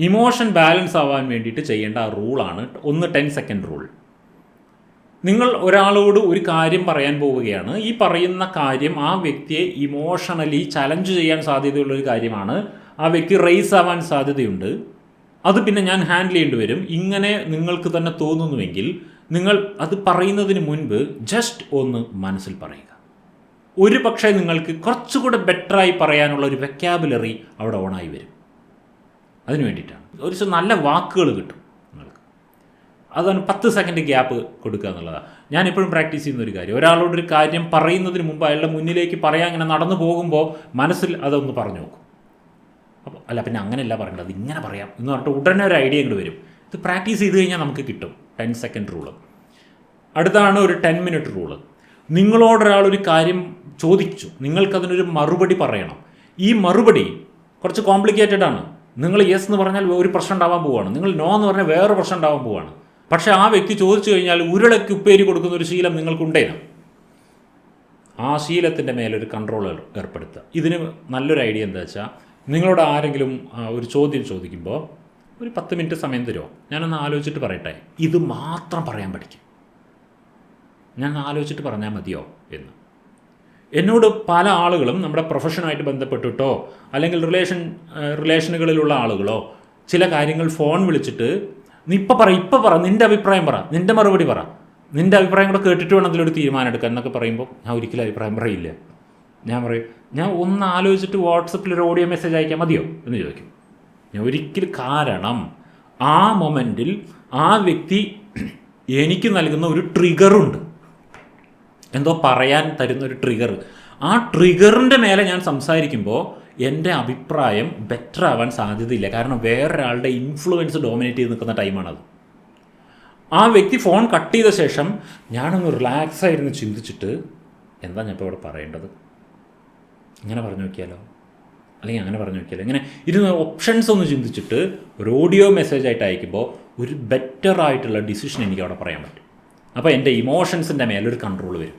Emotion balance ആവാൻ വേണ്ടിയിട്ട് ചെയ്യേണ്ട ആ റൂളാണ് ഒന്ന് ടെൻ സെക്കൻഡ് റൂൾ. നിങ്ങൾ ഒരാളോട് ഒരു കാര്യം പറയാൻ പോവുകയാണ്. ഈ പറയുന്ന കാര്യം ആ വ്യക്തിയെ ഇമോഷണലി ചലഞ്ച് ചെയ്യാൻ സാധ്യതയുള്ള ഒരു കാര്യമാണ്. ആ വ്യക്തി റേസ് ആവാൻ സാധ്യതയുണ്ട്. അത് പിന്നെ ഞാൻ ഹാൻഡിൽ ചെയ്യേണ്ടി വരും. ഇങ്ങനെ നിങ്ങൾക്ക് തന്നെ തോന്നുന്നുവെങ്കിൽ നിങ്ങൾ അത് പറയുന്നതിന് മുൻപ് ജസ്റ്റ് ഒന്ന് മനസ്സിൽ പറയുക. ഒരു പക്ഷേ നിങ്ങൾക്ക് കുറച്ചുകൂടെ ബെറ്ററായി പറയാനുള്ള ഒരു വെക്കാബുലറി അവിടെ ഓണായി വരും. അതിന് വേണ്ടിയിട്ടാണ്. ഒരു നല്ല വാക്കുകൾ കിട്ടും നിങ്ങൾക്ക്. അതാണ് പത്ത് സെക്കൻഡ് ഗ്യാപ്പ് കൊടുക്കുക എന്നുള്ളതാണ് ഞാൻ എപ്പോഴും പ്രാക്ടീസ് ചെയ്യുന്ന ഒരു കാര്യം. ഒരാളോട് ഒരു കാര്യം പറയുന്നതിന് മുമ്പ് അയാളുടെ മുന്നിലേക്ക് പറയാൻ ഇങ്ങനെ നടന്നു പോകുമ്പോൾ മനസ്സിൽ അതൊന്ന് പറഞ്ഞു നോക്കും. അപ്പോൾ അല്ല പിന്നെ അങ്ങനെയല്ല പറയേണ്ടത്. ഇങ്ങനെ പറയാം എന്ന് പറഞ്ഞിട്ട് ഉടനെ ഒരു ഐഡിയ ഇങ്ങോട്ട് വരും. ഇത് പ്രാക്ടീസ് ചെയ്ത് കഴിഞ്ഞാൽ നമുക്ക് കിട്ടും. ടെൻ സെക്കൻഡ് റൂൾ അടുത്താണ് ഒരു ടെൻ മിനിറ്റ് റൂൾ നിങ്ങളോടൊരാൾ ഒരു കാര്യം ചോദിച്ചു. നിങ്ങൾക്കതിനൊരു മറുപടി പറയണം. ഈ മറുപടി കുറച്ച് കോംപ്ലിക്കേറ്റഡ് ആണ്. നിങ്ങൾ യെസ് എന്ന് പറഞ്ഞാൽ ഒരു പ്രശ്നം ഉണ്ടാവാൻ പോവുകയാണ് നിങ്ങൾ നോ എന്ന് പറഞ്ഞാൽ വേറെ പ്രശ്നം ഉണ്ടാവാൻ പോവുകയാണ് പക്ഷേ ആ വ്യക്തി ചോദിച്ചു കഴിഞ്ഞാൽ ഉരുളയ്ക്ക് ഉപ്പേരി കൊടുക്കുന്ന ഒരു ശീലം നിങ്ങൾക്കുണ്ടേനും ആ ശീലത്തിന്റെ മേലൊരു കൺട്രോൾ ഏർപ്പെടുത്തുക. ഇതിന് നല്ലൊരു ഐഡിയ എന്താ വെച്ചാൽ നിങ്ങളോട് ആരെങ്കിലും ഒരു ചോദ്യം ചോദിക്കുമ്പോൾ ഒരു പത്ത് മിനിറ്റ് സമയം തരുമോ ഞാനൊന്ന് ആലോചിച്ചിട്ട് പറയട്ടെ. ഇത് മാത്രം പറയാൻ പഠിക്കും. ഞാൻ ആലോചിച്ചിട്ട് പറഞ്ഞാൽ മതിയോ എന്ന്. എന്നോട് പല ആളുകളും നമ്മുടെ പ്രൊഫഷനുമായിട്ട് ബന്ധപ്പെട്ടിട്ടോ അല്ലെങ്കിൽ റിലേഷൻ റിലേഷനുകളിലുള്ള ആളുകളോ ചില കാര്യങ്ങൾ ഫോൺ വിളിച്ചിട്ട് നീ ഇപ്പം പറ ഇപ്പം പറ നിന്റെ അഭിപ്രായം പറ നിന്റെ മറുപടി പറ. നിന്റെ അഭിപ്രായം കൂടെ കേട്ടിട്ട് വേണം അതിലൊരു തീരുമാനം എടുക്കാൻ എന്നൊക്കെ പറയുമ്പോൾ ഞാൻ ഒരിക്കലും അഭിപ്രായം പറയില്ല. ഞാൻ പറയും ഞാൻ ഒന്ന് ആലോചിച്ചിട്ട് വാട്സപ്പിൽ ഒരു ഓഡിയോ മെസ്സേജ് അയക്കാൻ മതിയോ എന്ന് ചോദിക്കും. ഞാൻ ഒരിക്കലും കാരണം ആ മൊമെന്റിൽ ആ വ്യക്തി എനിക്ക് നൽകുന്ന ഒരു ട്രിഗറുണ്ട് എന്തോ പറയാൻ തരുന്ന ഒരു ട്രിഗർ ആ ട്രിഗറിന്റെ മേലെ ഞാൻ സംസാരിക്കുമ്പോൾ എന്റെ അഭിപ്രായം ബെറ്റർ ആവാൻ സാധ്യതയില്ല. കാരണം വേറൊരാളുടെ ഇൻഫ്ലുവൻസ് ഡോമിനേറ്റ് ചെയ്ത് നിൽക്കുന്ന ടൈമാണത് ആ വ്യക്തി ഫോൺ കട്ട് ചെയ്ത ശേഷം ഞാനൊന്ന് റിലാക്സ് ആയിരുന്നു ചിന്തിച്ചിട്ട് എന്താ ഞാൻ ഇപ്പോൾ ഇവിടെ പറയേണ്ടത്? ഇങ്ങനെ പറഞ്ഞു നോക്കിയാലോ? അല്ലെങ്കിൽ അങ്ങനെ പറഞ്ഞു നോക്കിയാലോ? ഇങ്ങനെ ഇരുന്ന് ഓപ്ഷൻസ് ഒന്ന് ചിന്തിച്ചിട്ട് ഒരു ഓഡിയോ മെസ്സേജ് ആയിട്ട് അയക്കുമ്പോൾ ഒരു ബെറ്റർ ആയിട്ടുള്ള ഡിസിഷൻ എനിക്ക് അവിടെ പറയാൻ പറ്റും. അപ്പോൾ എന്റെ ഇമോഷൻസിന്റെ മേലൊരു കൺട്രോൾ വരും.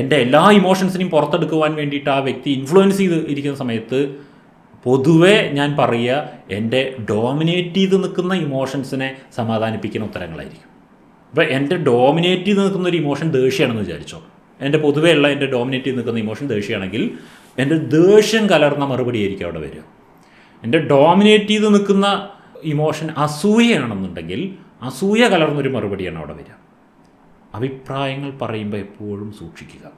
എന്റെ എല്ലാ ഇമോഷൻസിനെയും പുറത്തെടുക്കുവാൻ വേണ്ടിയിട്ട് ആ വ്യക്തി ഇൻഫ്ലുവൻസ് ചെയ്ത് ഇരിക്കുന്ന സമയത്ത് പൊതുവെ ഞാൻ പറയുക എന്റെ ഡോമിനേറ്റ് ചെയ്ത് നിൽക്കുന്ന ഇമോഷൻസിനെ സമാധാനിപ്പിക്കുന്ന ഉത്തരങ്ങളായിരിക്കും. അപ്പോൾ എന്റെ ഡോമിനേറ്റ് ചെയ്ത് നിൽക്കുന്ന ഒരു ഇമോഷൻ ദേഷ്യമാണെന്ന് വിചാരിച്ചോ. എന്റെ പൊതുവേ ഉള്ള എന്റെ ഡോമിനേറ്റ് ചെയ്ത് നിൽക്കുന്ന ഇമോഷൻ ദേഷ്യമാണെങ്കിൽ എന്റെ ദേഷ്യം കലർന്ന മറുപടി ആയിരിക്കും അവിടെ വരിക. എന്റെ ഡോമിനേറ്റ് ചെയ്ത് നിൽക്കുന്ന ഇമോഷൻ അസൂയയാണെന്നുണ്ടെങ്കിൽ അസൂയ കലർന്നൊരു മറുപടിയാണ് അവിടെ വരിക. അഭിപ്രായങ്ങൾ പറയുമ്പോൾ എപ്പോഴും സൂക്ഷിക്കുക.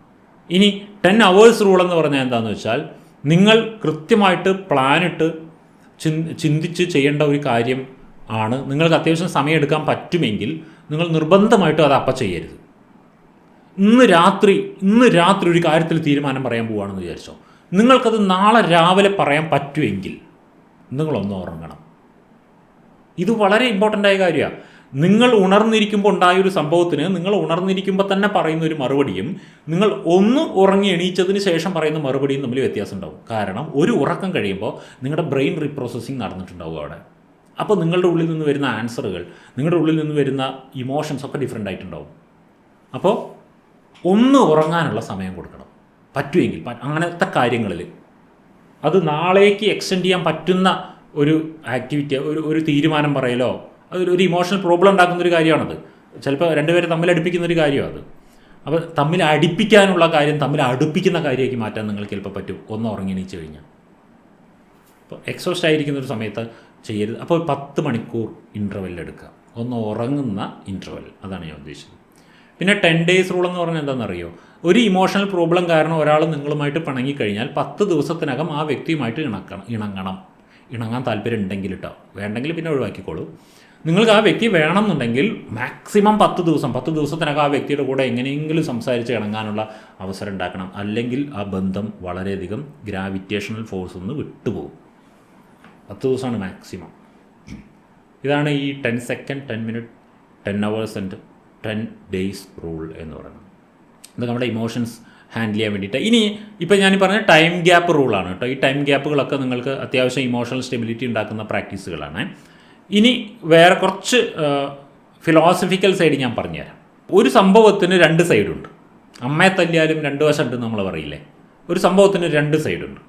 ഇനി ടെൻ അവേഴ്സ് റൂൾ എന്ന് പറഞ്ഞാൽ എന്താണെന്ന് വെച്ചാൽ നിങ്ങൾ കൃത്യമായിട്ട് പ്ലാനിട്ട് ചിന് ചിന്തിച്ച് ചെയ്യേണ്ട ഒരു കാര്യം ആണ്. നിങ്ങൾക്ക് അത്യാവശ്യം സമയം എടുക്കാൻ പറ്റുമെങ്കിൽ നിങ്ങൾ നിർബന്ധമായിട്ടും അത് അപ്പം ചെയ്യരുത്. ഇന്ന് രാത്രി ഇന്ന് രാത്രി ഒരു കാര്യത്തിൽ തീരുമാനം പറയാൻ പോവുകയാണെന്ന് വിചാരിച്ചോ. നിങ്ങൾക്കത് നാളെ രാവിലെ പറയാൻ പറ്റുമെങ്കിൽ നിങ്ങളൊന്ന് ഉറങ്ങണം. ഇത് വളരെ ഇമ്പോർട്ടന്റ് ആയ കാര്യമാണ് നിങ്ങൾ ഉണർന്നിരിക്കുമ്പോൾ ഉണ്ടായ ഒരു സംഭവത്തിന് നിങ്ങൾ ഉണർന്നിരിക്കുമ്പോൾ തന്നെ പറയുന്ന ഒരു മറുപടിയും നിങ്ങൾ ഒന്ന് ഉറങ്ങി എണീച്ചതിന് ശേഷം പറയുന്ന മറുപടിയും തമ്മിൽ വ്യത്യാസം ഉണ്ടാവും. കാരണം ഒരു ഉറക്കം കഴിയുമ്പോൾ നിങ്ങളുടെ ബ്രെയിൻ റീപ്രോസസ്സിങ് നടന്നിട്ടുണ്ടാവും അവിടെ. അപ്പോൾ നിങ്ങളുടെ ഉള്ളിൽ നിന്ന് വരുന്ന ആൻസറുകൾ നിങ്ങളുടെ ഉള്ളിൽ നിന്ന് വരുന്ന ഇമോഷൻസ് ഒക്കെ ഡിഫറെന്റ് ആയിട്ടുണ്ടാവും. അപ്പോൾ ഒന്ന് ഉറങ്ങാനുള്ള സമയം കൊടുക്കണം. പറ്റുമെങ്കിൽ അങ്ങനത്തെ കാര്യങ്ങളിൽ അത് നാളേക്ക് എക്സ്റ്റെൻഡ് ചെയ്യാൻ പറ്റുന്ന ഒരു ആക്ടിവിറ്റി ഒരു ഒരു തീരുമാനം പറയലോ അതൊരു ഇമോഷണൽ പ്രോബ്ലം ഉണ്ടാക്കുന്ന ഒരു കാര്യമാണത്. ചിലപ്പോൾ രണ്ടുപേരെ തമ്മിൽ അടുപ്പിക്കുന്ന ഒരു കാര്യമാണ് അത്. അപ്പോൾ തമ്മിൽ അടുപ്പിക്കാനുള്ള കാര്യം തമ്മിൽ അടുപ്പിക്കുന്ന കാര്യമാക്കി മാറ്റാൻ നിങ്ങൾക്ക് ചിലപ്പോൾ പറ്റും. ഒന്ന് ഉറങ്ങി എണീച്ച് കഴിഞ്ഞാൽ അപ്പോൾ എക്സോസ്റ്റ് ആയിരിക്കുന്ന ഒരു സമയത്ത് ചെയ്യരുത്. അപ്പോൾ പത്ത് മണിക്കൂർ ഇന്റർവെൽ എടുക്കുക. ഒന്ന് ഉറങ്ങുന്ന ഇന്റർവെൽ അതാണ് ഞാൻ ഉദ്ദേശിച്ചത്. പിന്നെ ടെൻ ഡേയ്സ് റൂൾ എന്ന് പറഞ്ഞാൽ എന്താണെന്നറിയോ? ഒരു ഇമോഷണൽ പ്രോബ്ലം കാരണം ഒരാൾ നിങ്ങളുമായിട്ട് പിണങ്ങിക്കഴിഞ്ഞാൽ പത്ത് ദിവസത്തിനകം ആ വ്യക്തിയുമായിട്ട് ഇണക്കണം ഇണങ്ങണം. ഇണങ്ങാൻ താല്പര്യം ഉണ്ടെങ്കിൽ കേട്ടോ വേണ്ടെങ്കിൽ പിന്നെ ഒഴിവാക്കിക്കോളൂ. നിങ്ങൾക്ക് ആ വ്യക്തി വേണമെന്നുണ്ടെങ്കിൽ മാക്സിമം പത്ത് ദിവസം പത്ത് ദിവസത്തിനകം ആ വ്യക്തിയുടെ കൂടെ എങ്ങനെയെങ്കിലും സംസാരിച്ച് ഇണങ്ങാനുള്ള അവസരം ഉണ്ടാക്കണം. അല്ലെങ്കിൽ ആ ബന്ധം വളരെയധികം ഗ്രാവിറ്റേഷണൽ ഫോഴ്സ് ഒന്ന് വിട്ടുപോകും. പത്ത് ദിവസമാണ് മാക്സിമം ഇതാണ് ഈ ten second ten minute ten hours and ten days rule എന്ന് പറയുന്നത്. ഇത് നമ്മുടെ ഇമോഷൻസ് ഹാൻഡിൽ ചെയ്യാൻ വേണ്ടിയിട്ട്. ഇനി ഇപ്പം ഞാൻ പറഞ്ഞ ടൈം ഗ്യാപ്പ് റൂളാണ് കേട്ടോ. ഈ ടൈം ഗ്യാപ്പുകളൊക്കെ നിങ്ങൾക്ക് അത്യാവശ്യം ഇമോഷണൽ സ്റ്റെബിലിറ്റി ഉണ്ടാക്കുന്ന പ്രാക്ടീസുകളാണ് ഇനി വേറെ കുറച്ച് ഫിലോസഫിക്കൽ സൈഡ് ഞാൻ പറഞ്ഞുതരാം. ഒരു സംഭവത്തിന് രണ്ട് സൈഡുണ്ട് അമ്മയെ തല്ലിയാലും രണ്ട് വശമുണ്ട് നമ്മൾ പറയില്ലേ? ഒരു സംഭവത്തിന് രണ്ട് സൈഡുണ്ട്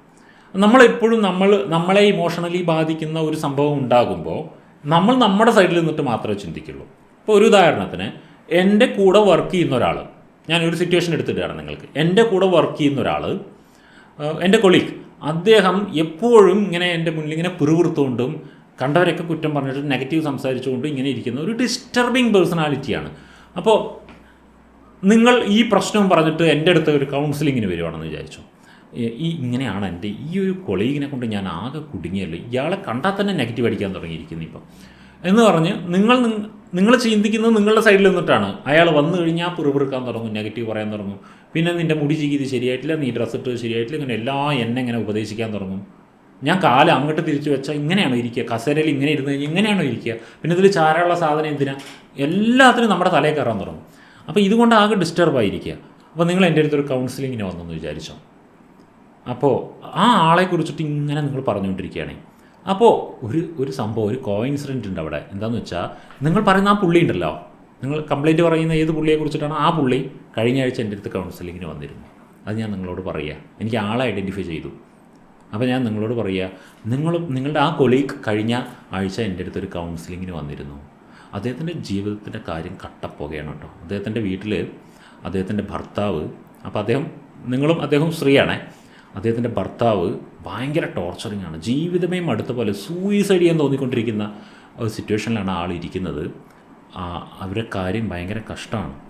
നമ്മളെപ്പോഴും നമ്മൾ നമ്മളെ ഇമോഷണലി ബാധിക്കുന്ന ഒരു സംഭവം ഉണ്ടാകുമ്പോൾ നമ്മൾ നമ്മുടെ സൈഡിൽ നിന്നിട്ട് മാത്രമേ ചിന്തിക്കുള്ളൂ. ഇപ്പോൾ ഒരു ഉദാഹരണത്തിന് എന്റെ കൂടെ വർക്ക് ചെയ്യുന്ന ഒരാൾ ഞാൻ ഒരു സിറ്റുവേഷൻ എടുത്തിട്ടാണ് നിങ്ങൾക്ക്. എന്റെ കൂടെ വർക്ക് ചെയ്യുന്ന ഒരാൾ എന്റെ കൊളീഗ് അദ്ദേഹം എപ്പോഴും ഇങ്ങനെ എന്റെ മുന്നിൽ ഇങ്ങനെ പിറുപിറുത്തുകൊണ്ടും കണ്ടവരൊക്കെ കുറ്റം പറഞ്ഞിട്ട് നെഗറ്റീവ് സംസാരിച്ചുകൊണ്ട് ഇങ്ങനെ ഇരിക്കുന്ന ഒരു ഡിസ്റ്റർബിങ് പേഴ്സണാലിറ്റിയാണ് അപ്പോൾ നിങ്ങൾ ഈ പ്രശ്നം പറഞ്ഞിട്ട് എന്റെ അടുത്ത് ഒരു കൗൺസിലിങ്ങിന് വരുവാണെന്ന് വിചാരിച്ചു. ഈ- ഇങ്ങനെയാണ് എന്റെ ഈ ഒരു കൊളീഗിനെ കൊണ്ട് ഞാൻ ആകെ കുടുങ്ങിയല്ലോ. ഇയാളെ കണ്ടാൽ തന്നെ നെഗറ്റീവ് അടിക്കാൻ തുടങ്ങിയിരിക്കുന്നു ഇപ്പം. എന്ന് പറഞ്ഞ് നിങ്ങൾ നിങ്ങൾ ചിന്തിക്കുന്നത് നിങ്ങളുടെ സൈഡിൽ നിന്നിട്ടാണ്. അയാൾ വന്നു കഴിഞ്ഞാൽ പിറുപിറുക്കാൻ തുടങ്ങും നെഗറ്റീവ് പറയാൻ തുടങ്ങും. പിന്നെ നിന്റെ മുടി ചെയ്ത് ശരിയായിട്ടില്ല നീ ഡ്രസ്സ് ഇട്ട് ശരിയായിട്ടില്ല ഇങ്ങനെ എല്ലാം എന്നെ ഇങ്ങനെ ഉപദേശിക്കാൻ തുടങ്ങും. ഞാൻ കാലം അങ്ങോട്ട് തിരിച്ചു വെച്ചാൽ ഇങ്ങനെയാണോ ഇരിക്കുക? കസേരയിൽ ഇങ്ങനെ ഇരുന്ന് ഇങ്ങനെയാണോ ഇരിക്കുക? പിന്നെ ഇതിൽ ചാരാനുള്ള സാധനം എന്തിനാ? എല്ലാത്തിനും നമ്മുടെ തലയിൽ കയറാൻ തുടങ്ങും. അപ്പോൾ ഇതുകൊണ്ട് ആകെ ഡിസ്റ്റർബ് ആയിരിക്കുക. അപ്പോൾ നിങ്ങൾ എന്റെ അടുത്തൊരു കൗൺസിലിങ്ങിന് വന്നെന്ന് വിചാരിച്ചോ. അപ്പോൾ ആ ആളെ കുറിച്ചിട്ട് ഇങ്ങനെ നിങ്ങൾ പറഞ്ഞുകൊണ്ടിരിക്കുകയാണെങ്കിൽ അപ്പോൾ ഒരു ഒരു സംഭവം ഒരു കോ ഇൻസിഡന്റ് ഉണ്ട് അവിടെ. എന്താണെന്ന് വെച്ചാൽ നിങ്ങൾ പറയുന്ന ആ പുള്ളി ഉണ്ടല്ലോ. നിങ്ങൾ കംപ്ലൈന്റ് പറയുന്ന ഏത് പുള്ളിയെ കുറിച്ചിട്ടാണ് ആ പുള്ളി കഴിഞ്ഞ ആഴ്ച എന്റെ അടുത്ത് കൗൺസിലിങ്ങിന് വന്നിരുന്നു അത് ഞാൻ നിങ്ങളോട് പറയുക എനിക്ക് ആളെ ഐഡന്റിഫൈ ചെയ്തു. അപ്പോൾ ഞാൻ നിങ്ങളോട് പറയുക നിങ്ങളും നിങ്ങളുടെ ആ കൊളീഗ് കഴിഞ്ഞ ആഴ്ച എന്റെ അടുത്ത് ഒരു കൗൺസിലിങ്ങിന് വന്നിരുന്നു. അദ്ദേഹത്തിന്റെ ജീവിതത്തിന്റെ കാര്യം കട്ടപ്പോകയാണ് കേട്ടോ. അദ്ദേഹത്തിന്റെ വീട്ടിൽ അദ്ദേഹത്തിന്റെ ഭർത്താവ് അപ്പോൾ അദ്ദേഹം നിങ്ങളും അദ്ദേഹം സ്ത്രീയാണേ അദ്ദേഹത്തിന്റെ ഭർത്താവ് ഭയങ്കര ടോർച്ചറിങ് ആണ്. ജീവിതമേ അടുത്ത പോലെ സൂയിസൈഡ് ചെയ്യാൻ തോന്നിക്കൊണ്ടിരിക്കുന്ന ഒരു സിറ്റുവേഷനിലാണ് ആൾ ഇരിക്കുന്നത് അവരുടെ കാര്യം ഭയങ്കര കഷ്ടമാണ്.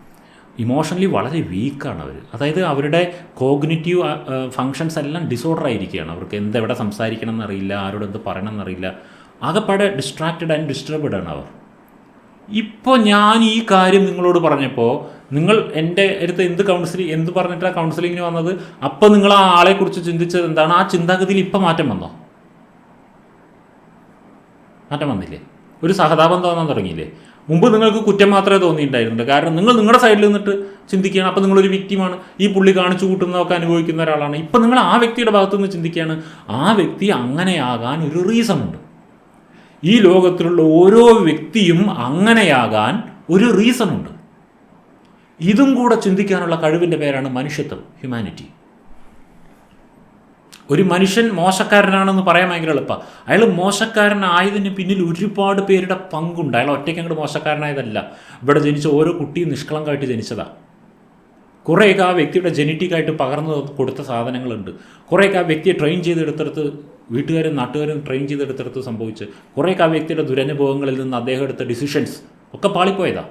ഇമോഷണലി വളരെ വീക്കാണ് അവർ അതായത് അവരുടെ കോഗ്നിറ്റീവ് ഫങ്ഷൻസ് എല്ലാം ഡിസോർഡർ ആയിരിക്കുകയാണ്. അവർക്ക് എന്തെവിടെ സംസാരിക്കണം എന്നറിയില്ല ആരോട് എന്ത് പറയണം എന്നറിയില്ല ആകെപ്പാടെ ഡിസ്ട്രാക്റ്റഡ് ആൻഡ് ഡിസ്റ്റർബ്ഡ് ആണ് അവർ. ഇപ്പോൾ ഞാൻ ഈ കാര്യം നിങ്ങളോട് പറഞ്ഞപ്പോൾ നിങ്ങൾ എന്റെ അടുത്ത് എന്ത് കൗൺസിലിംഗ് എന്ത് പറഞ്ഞിട്ടാണ് കൗൺസിലിങ്ങിന് വന്നത്? അപ്പോൾ നിങ്ങൾ ആ ആളെക്കുറിച്ച് ചിന്തിച്ചത് എന്താണ്? ആ ചിന്താഗതിയിൽ ഇപ്പം മാറ്റം വന്നോ? മാറ്റം വന്നില്ലേ? ഒരു സഹതാപം തോന്നാൻ തുടങ്ങിയില്ലേ? മുമ്പ് നിങ്ങൾക്ക് കുറ്റം മാത്രമേ തോന്നിയിട്ടുണ്ടായിരുന്നുള്ളൂ. കാരണം നിങ്ങൾ നിങ്ങളുടെ സൈഡിൽ നിന്നിട്ട് ചിന്തിക്കുകയാണ്. അപ്പോൾ നിങ്ങളൊരു വ്യക്തിമാണ് ഈ പുള്ളി കാണിച്ചു കൂട്ടുന്നതൊക്കെ അനുഭവിക്കുന്ന ഒരാളാണ്. ഇപ്പം നിങ്ങൾ ആ വ്യക്തിയുടെ ഭാഗത്തു നിന്ന് ചിന്തിക്കുകയാണ്. ആ വ്യക്തി അങ്ങനെയാകാൻ ഒരു റീസൺ ഉണ്ട്. ഈ ലോകത്തിലുള്ള ഓരോ വ്യക്തിയും അങ്ങനെയാകാൻ ഒരു റീസൺ ഉണ്ട്. ഇതും കൂടെ ചിന്തിക്കാനുള്ള കഴിവിന്റെ പേരാണ് മനുഷ്യത്വം ഹ്യൂമാനിറ്റി ഒരു മനുഷ്യൻ മോശക്കാരനാണെന്ന് പറയാൻ ഭയങ്കര എളുപ്പമാണ് അയാൾ മോശക്കാരനായതിന് പിന്നിൽ ഒരുപാട് പേരുടെ പങ്കുണ്ട്. അയാൾ ഒറ്റയ്ക്ക് അങ്ങോട്ട് മോശക്കാരനായതല്ല. ഇവിടെ ജനിച്ച ഓരോ കുട്ടിയും നിഷ്കളങ്കമായിട്ട് ജനിച്ചതാണ് കുറേയൊക്കെ ആ വ്യക്തിയുടെ ജനറ്റിക്കായിട്ട് പകർന്നു കൊടുത്ത സാധനങ്ങളുണ്ട്. കുറേയൊക്കെ ആ വ്യക്തിയെ ട്രെയിൻ ചെയ്തെടുത്തെടുത്ത് വീട്ടുകാരും നാട്ടുകാരും ട്രെയിൻ ചെയ്തെടുത്തെടുത്ത് സംഭവിച്ച് കുറേയൊക്കെ ആ വ്യക്തിയുടെ ദുരനുഭവങ്ങളിൽ നിന്ന് അദ്ദേഹം എടുത്ത ഡിസിഷൻസ് ഒക്കെ പാളിപ്പോയതാണ്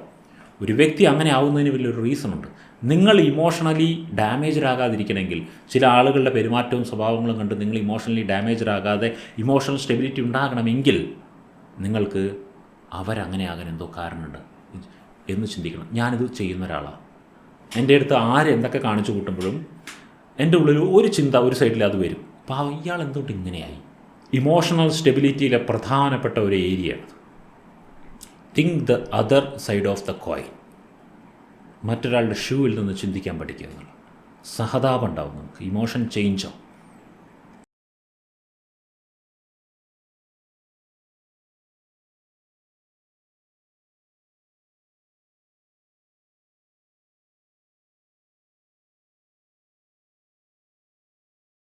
ഒരു വ്യക്തി അങ്ങനെ ആവുന്നതിന് വലിയൊരു റീസൺ ഉണ്ട്. നിങ്ങൾ ഇമോഷണലി ഡാമേജ്ഡ് ആകാതിരിക്കണമെങ്കിൽ ചില ആളുകളുടെ പെരുമാറ്റവും സ്വഭാവങ്ങളും കണ്ട് നിങ്ങൾ ഇമോഷണലി ഡാമേജ്ഡ് ആകാതെ ഇമോഷണൽ സ്റ്റെബിലിറ്റി ഉണ്ടാകണമെങ്കിൽ നിങ്ങൾക്ക് അവരങ്ങനെ ആകാൻ എന്തോ കാരണമുണ്ട് എന്ന് ചിന്തിക്കണം. ഞാനിത് ചെയ്യുന്ന ഒരാളാണ്. എന്റെ അടുത്ത് ആരെന്തൊക്കെ കാണിച്ചു കൂട്ടുമ്പോഴും എന്റെ ഉള്ളിൽ ഒരു ചിന്ത ഒരു സൈഡിൽ അത് വരും. അപ്പോൾ ഇയാൾ എന്തുകൊണ്ട് ഇങ്ങനെയായി? ഇമോഷണൽ സ്റ്റെബിലിറ്റിയിലെ പ്രധാനപ്പെട്ട ഒരു area think the other side of the coin മറ്റൊരാളുടെ ഷൂവിൽ നിന്ന് ചിന്തിക്കാൻ പഠിക്കുക എന്നുള്ളത്. സഹതാപം ഉണ്ടാവും നമുക്ക്. ഇമോഷൻ ചേഞ്ചോ